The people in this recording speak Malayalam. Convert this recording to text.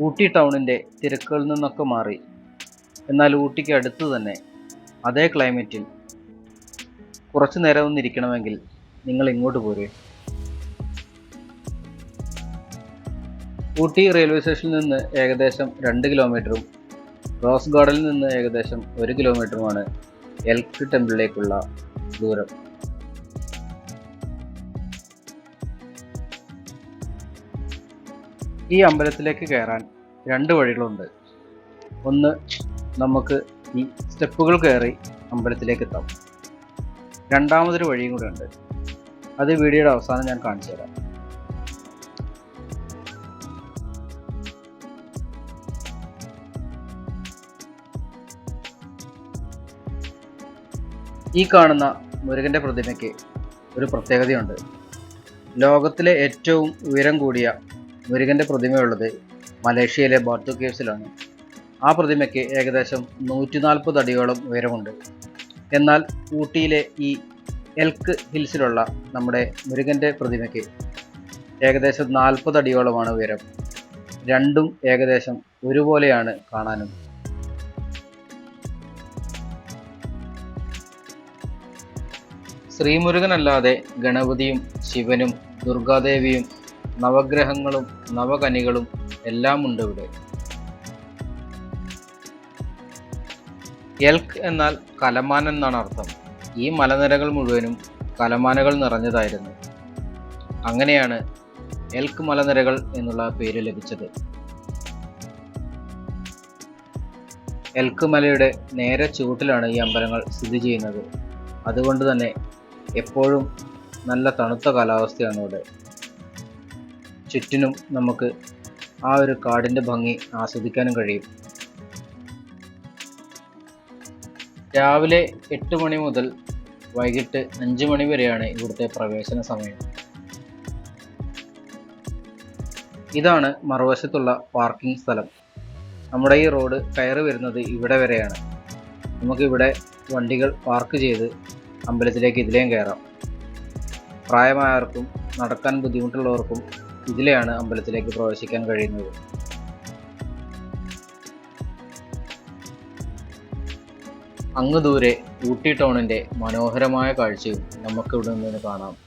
ഊട്ടി ടൗണിന്റെ തിരക്കുകളിൽ നിന്നൊക്കെ മാറി. എന്നാൽ ഊട്ടിക്ക് അടുത്ത് തന്നെ അതേ ക്ലൈമറ്റിൽ കുറച്ചു നേരം ഒന്നിരിക്കണമെങ്കിൽ നിങ്ങൾ ഇങ്ങോട്ട് പോരേ. ഊട്ടി റെയിൽവേ സ്റ്റേഷനിൽ നിന്ന് ഏകദേശം രണ്ട് കിലോമീറ്ററും റോസ് ഗാർഡനിൽ നിന്ന് ഏകദേശം ഒരു കിലോമീറ്ററുമാണ് എൽക്ക് ടെമ്പിളിലേക്കുള്ള ദൂരം. ഈ അമ്പലത്തിലേക്ക് കയറാൻ രണ്ട് വഴികളുണ്ട്. ഒന്ന് നമുക്ക് ഈ സ്റ്റെപ്പുകൾ കയറി അമ്പലത്തിലേക്ക് എത്താം. രണ്ടാമതൊരു വഴിയും കൂടെ ഉണ്ട്. അത് വീഡിയോയുടെ അവസാനം ഞാൻ കാണിച്ചു തരാം. ഈ കാണുന്ന മുരുകന്റെ പ്രതിമയ്ക്ക് ഒരു പ്രത്യേകതയുണ്ട്. ലോകത്തിലെ ഏറ്റവും ഉയരം കൂടിയ മുരുകന്റെ പ്രതിമയുള്ളത് മലേഷ്യയിലെ ബാർത്തു കേവ്സിലാണ്. ആ പ്രതിമയ്ക്ക് ഏകദേശം നൂറ്റി നാൽപ്പത് അടിയോളം ഉയരമുണ്ട്. എന്നാൽ ഊട്ടിയിലെ ഈ എൽക്ക് ഹിൽസിലുള്ള നമ്മുടെ മുരുകന്റെ പ്രതിമയ്ക്ക് ഏകദേശം നാൽപ്പത് അടിയോളമാണ് ഉയരം. രണ്ടും ഏകദേശം ഒരുപോലെയാണ് കാണാനും. ശ്രീമുരുകനല്ലാതെ ഗണപതിയും ശിവനും ദുർഗാദേവിയും നവഗ്രഹങ്ങളും നവകനികളും എല്ലാം ഉണ്ട് ഇവിടെ. എൽക്ക് എന്നാൽ കലമാൻ എന്നാണ് അർത്ഥം. ഈ മലനിരകൾ മുഴുവനും കലമാനകൾ നിറഞ്ഞതായിരുന്നു. അങ്ങനെയാണ് എൽക്ക് മലനിരകൾ എന്നുള്ള പേര് ലഭിച്ചത്. എൽക്ക് മലയുടെ നേരെ ചുവട്ടിലാണ് ഈ അമ്പലങ്ങൾ സ്ഥിതി ചെയ്യുന്നത്. അതുകൊണ്ട് തന്നെ എപ്പോഴും നല്ല തണുത്ത കാലാവസ്ഥയാണ് ഇവിടെ. ചുറ്റിനും നമുക്ക് ആ ഒരു കാടിന്റെ ഭംഗി ആസ്വദിക്കാനും കഴിയും. രാവിലെ എട്ട് മണി മുതൽ വൈകിട്ട് അഞ്ച് മണി വരെയാണ് ഇവിടുത്തെ പ്രവേശന സമയം. ഇതാണ് മറുവശത്തുള്ള പാർക്കിംഗ് സ്ഥലം. നമ്മുടെ ഈ റോഡ് കയറി വരുന്നത് ഇവിടെ വരെയാണ്. നമുക്കിവിടെ വണ്ടികൾ പാർക്ക് ചെയ്ത് അമ്പലത്തിലേക്ക് ഇതിലേയും കയറാം. പ്രായമായവർക്കും നടക്കാൻ ബുദ്ധിമുട്ടുള്ളവർക്കും ഇതിലെയാണ് അമ്പലത്തിലേക്ക് പ്രവേശിക്കാൻ കഴിയുന്നത്. അങ്ങ് ദൂരെ ഊട്ടി ടൗണിന്റെ മനോഹരമായ കാഴ്ചയും നമുക്കിവിടെ നിന്ന് കാണാം.